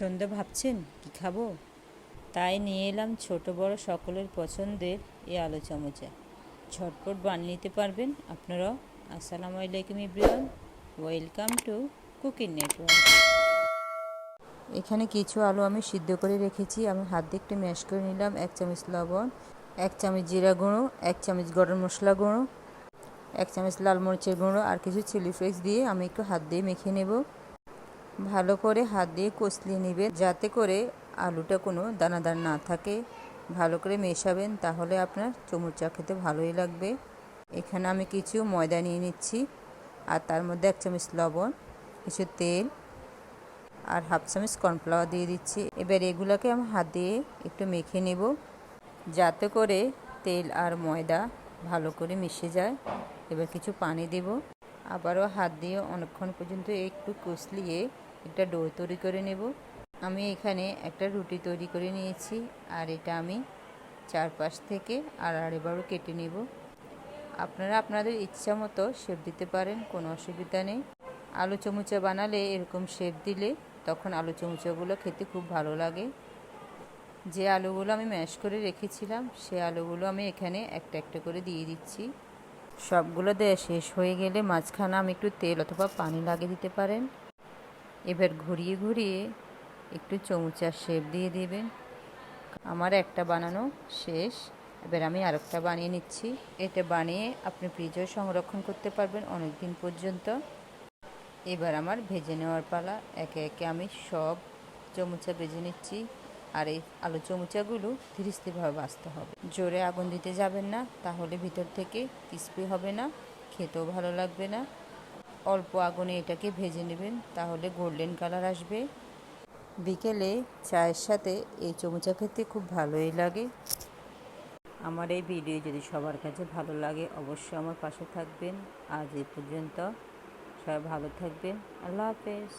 সন্ধে ভাবছেন, কি খাব? তাই নিয়ে এলাম ছোট বড় সকলের পছন্দের এই আলু চামচা। ঝটপট বানিয়ে নিতে পারবেন আপনারাও। আসসালামু আলাইকুম ইব্রিয়ান ওয়েলকাম টু কুকিং নেটওয়ার্ক। এখানে কিছু আলু আমি সিদ্ধ করে রেখেছি। আমি হাত দিয়ে একটু ম্যাশ করে নিলাম। এক চামচ লবণ, এক চামচ জিরা গুঁড়ো, এক চামচ গরম মশলা গুঁড়ো, এক চামচ লাল মরিচের গুঁড়ো আর কিছু চিলি ফ্লেক্স দিয়ে আমি একটু হাত দিয়ে মেখে নেব। ভালো করে হাত দিয়ে কষলিয়ে নেবেন। যাতে করে আলুটা কোনো দানাদার না থাকে। ভালো করে মেশাবেন, তাহলে আপনার চমুচা খেতে ভালোই লাগবে। এখানে আমি কিছু ময়দা নিয়ে নিচ্ছি, আর তার মধ্যে এক চামচ লবণ, কিছু তেল, আর হাফ চামচ কর্নফ্লাওয়ার দিয়ে দিচ্ছি। এবার এগুলোকে আমি হাত দিয়ে একটু মেখে নেব, যাতে করে তেল আর ময়দা ভালো করে মিশে যায়। এবার কিছু পানি দেব। আবারও হাত দিয়ে অনেকক্ষণ পর্যন্ত একটু কষলিয়ে একটা ডো তৈরি করে নেব। আমি এখানে একটা রুটি তৈরি করে নিয়েছি আর এটা আমি চারপাশ থেকে আর আড়াআড়িবারও কেটে নেব। আপনারা আপনাদের ইচ্ছা মতো শেপ দিতে পারেন, কোনো অসুবিধা নেই। আলু চমুচা বানালে এরকম শেপ দিলে তখন আলু চমুচাগুলো খেতে খুব ভালো লাগে। যে আলুগুলো আমি ম্যাশ করে রেখেছিলাম, সে আলুগুলো আমি এখানে একটা একটা করে দিয়ে দিচ্ছি। সবগুলো দেওয়া শেষ হয়ে গেলে মাঝখানে আমি একটু তেল অথবা পানি লাগিয়ে দিতে পারেন। এবার ঘুরিয়ে ঘুরিয়ে একটু চমচার শেপ দিয়ে দেবেন। আমার একটা বানানো শেষ। এবার আমি আরেকটা বানিয়ে নিচ্ছি। এটা বানিয়ে আপনি ফ্রিজেও সংরক্ষণ করতে পারবেন অনেক দিন পর্যন্ত। এবার আমার ভেজে নেওয়ার পালা। একে একে আমি সব চমচা ভেজে নিচ্ছি। আর এই আলু চমচাগুলো ধীরে স্থিরভাবে বাঁচতে হবে। জোরে আগুন দিতে যাবেন না, তাহলে ভিতর থেকে ক্রিস্পি হবে না, খেতেও ভালো লাগবে না। অল্প আগুনে এটাকে ভেজে নেবেন, তাহলে গোল্ডেন কালার আসবে। বিকেলে চায়ের সাথে এই চমচা খেতে খুব ভালোই লাগে। আমার এই ভিডিও যদি সবার কাছে ভালো লাগে, অবশ্যই আমার পাশে থাকবেন। আজ এ পর্যন্ত সবাই ভালো থাকবেন। আল্লাহ হাফেজ।